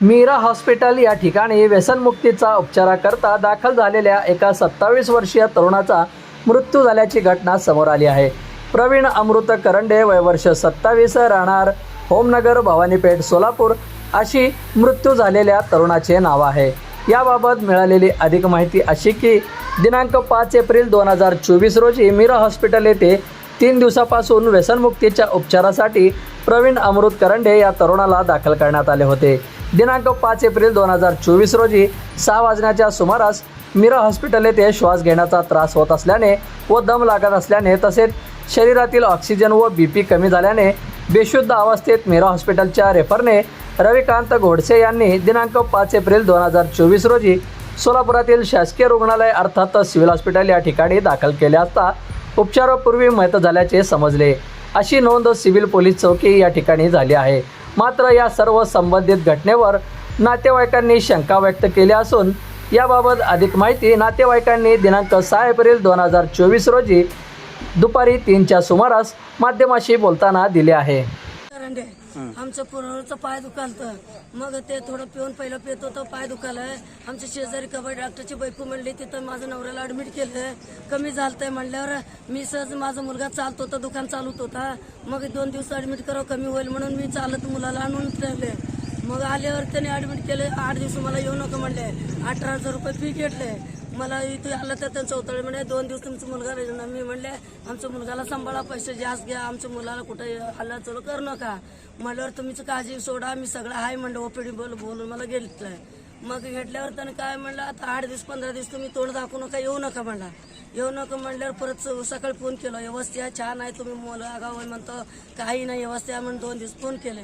Mira hospital या ठिकाणी व्यसनमुक्तीचा उपचाराकरता दाखल झालेल्या एका सत्तावीस वर्षीय तरुणाचा मृत्यू झाल्याची घटना समोर आली आहे. प्रवीण अमृत करंडे वय वर्ष सत्तावीस राहणार होमनगर भवानीपेठ सोलापूर अशी मृत्यू झालेल्या तरुणाचे नाव आहे. याबाबत मिळालेली अधिक माहिती अशी की दिनांक पाच एप्रिल दोन हजार चोवीस रोजी मीरा हॉस्पिटल येथे तीन दिवसापासून व्यसनमुक्तीच्या उपचारासाठी प्रवीण अमृत करंडे या तरुणाला दाखल करण्यात आले होते. दिनांक पाच एप्रिल दोन हजार चोवीस रोजी सहा वाजण्याच्या सुमारास मीरा हॉस्पिटल येथे श्वास घेण्याचा त्रास होत असल्याने व दम लागत असल्याने तसेच शरीरातील ऑक्सिजन व बी पी कमी झाल्याने बेशुद्ध अवस्थेत मीरा हॉस्पिटलच्या रेफरने रविकांत घोडसे यांनी दिनांक पाच एप्रिल दोन हजार चोवीस रोजी सोलापुरातील शासकीय रुग्णालय अर्थात सिव्हिल हॉस्पिटल या ठिकाणी दाखल केले असता उपचारापूर्वी मयत झाल्याचे समजले. अशी नोंद सिव्हिल पोलीस चौकी या ठिकाणी झाली आहे. मात्र या सर्व संबंधित घटनेवर नातेवाईकांनी शंका व्यक्त केली असून याबाबत अधिक माहिती नातेवाईकांनी दिनांक सहा एप्रिल दोन हजार चोवीस रोजी दुपारी तीनच्या सुमारास माध्यमाशी बोलताना दिले आहे. आमचं पुरवचं पाय दुखालतं. मग ते थोडं पिऊन पहिलं पित होतं पाय दुखालंय. आमच्या शेजारी कबड्डी डॉक्टरची बायको म्हणली तिथं माझं नवऱ्याला ऍडमिट केलंय. कमी झालतंय म्हणल्यावर मी सहज माझा मुलगा चालत होता दुकान चालत होता. मग दोन दिवस ऍडमिट करावं कमी होईल म्हणून मी चालत मुलाला आणून ठेवले. मग आल्यावर त्याने ऍडमिट केले आठ दिवस मला येऊ नका म्हणले. अठरा हजार रुपये फी घेतले. मला इथे आलं तर त्यांचं उतळे म्हणे दोन दिवस तुमचा मुलगा राहिला मी म्हणले आमच्या मुलगाला सांभाळा पैसे जास्त घ्या आमच्या मुलाला कुठे हल्ला चोर करू नका. म्हणल्यावर तुमची काळजी सोडा मी सगळं आहे म्हणलं ओपीडी बोल बोलून मला गेलं मग घेतल्यावर त्यानं काय म्हणलं आता आठ दिवस पंधरा दिवस तुम्ही तोंड दाखवू नका येऊ नका म्हणला. येऊ नका म्हणल्यावर परत सकाळी फोन केला व्यवस्थित आहे छान आहे तुम्ही मुलं आगाव म्हणतो काही नाही व्यवस्थित म्हणून दोन दिवस फोन केले.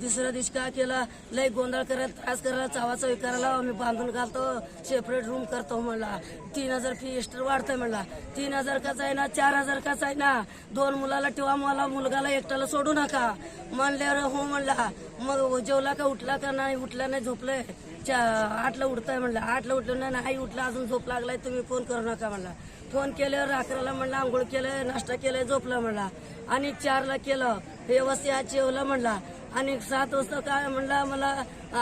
दुसऱ्या दिवशी काय केला लय गोंधळ करत त्रास करायला चावाचावी करायला आम्ही बांधून घालतो सेपरेट रूम करतो म्हणला. तीन हजार फी एक्स्ट्रा वाढतंय म्हणला. तीन हजार काच आहे ना चार हजार काच आहे ना दोन मुलाला ठेवा मला मुलगाला एकट्याला सोडू नका. म्हणल्यावर हो म्हणला मग जेवला का उठला का नाही उठला नाही झोपलंय? आठला उठताय म्हणलं. आठला उठलं नाही नाही उठला अजून झोप लागलाय तुम्ही फोन करू नका म्हणला. फोन केल्यावर अकराला म्हणला आंघोळ केलं नाश्ता केलाय झोपला म्हणला. आणि चारला केलं व्यवस्थित आज जेवलं म्हणला. आणि सात वाजता काय म्हणला मला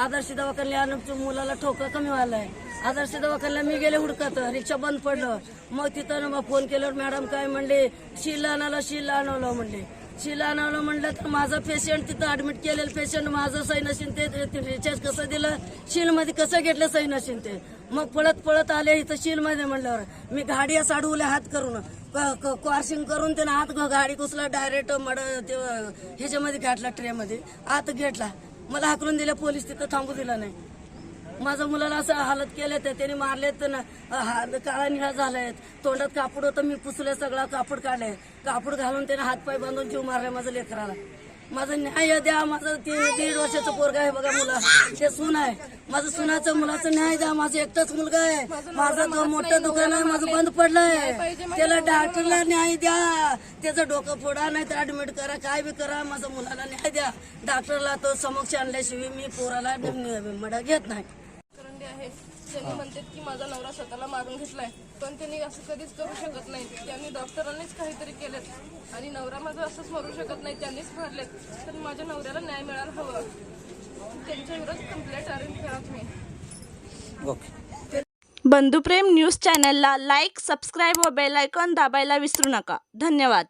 आदर्श दवाखान्याला मुलाला ठोकं कमी व्हायलाय. आदर्श दवाखान्याला मी गेले हुडकत रिक्षा बंद पडलं. मग तिथं फोन केल्यावर मॅडम काय म्हणले शील आणलं शील आणवलं म्हणले. शिला आणवलं म्हणलं तर माझं पेशंट तिथं ऍडमिट केलेलं पेशंट माझं सही नशीन ते रिचार्ज कसं दिलं? शीलमध्ये कसं घेतलं सही नशीन ते? मग पळत पळत आले इथं शीलमध्ये म्हणल्यावर मी गाडी असं अडवले हात करून क्रॉसिंग करून त्यानं हात गाडी कुसला डायरेक्ट मड ते ह्याच्यामध्ये घातला ट्रेमध्ये. आत घेतला. मला हाकलून दिलं पोलीस तिथं थांबू दिला नाही. माझ्या मुलाला असं हालत केले तर त्याने मारलेत ना हा- काळा निळा झालायत. तोंडात कापड होतं मी पुसले सगळा कापड काढले कापड घालून त्याने हातपाय बांधून जीव मारलाय माझ्या लेकराला. माझं न्याय द्या माझं ते दीड वर्षाचं पोरगा आहे बघा मुला. ते सून आहे. माझं सुनाचं मुलाचं न्याय द्या माझं एकटाच मुलगा आहे. माझं तो मोठं दुकान आहे माझं बंद पडलंय. त्याला डॉक्टरला न्याय द्या. त्याचं डोकं फोडा नाही तर ऍडमिट करा. काय बी करा माझ्या मुलाला न्याय द्या. डॉक्टरला तो समक्ष आणल्याशिवाय मी पोराला मडा घेत नाही. करंडे आहे. त्यांनी म्हणतात की माझा नवरा स्वतःला मारून घेतलाय. पण त्यांनी असं कधीच करू शकत नाही. त्यांनी डॉक्टरांनीच काहीतरी केलेत. आणि नवरा माझा असंच मरू शकत नाही. त्यांनीच मारलेत. तर माझ्या नवऱ्याला न्याय मिळायला हवं. त्यांच्या विरोधात कंप्लेंट अरेंज करा तुम्ही. बंधुप्रेम न्यूज चॅनलला लाईक सबस्क्राईब व बेल आयकॉन दाबायला विसरू नका. धन्यवाद.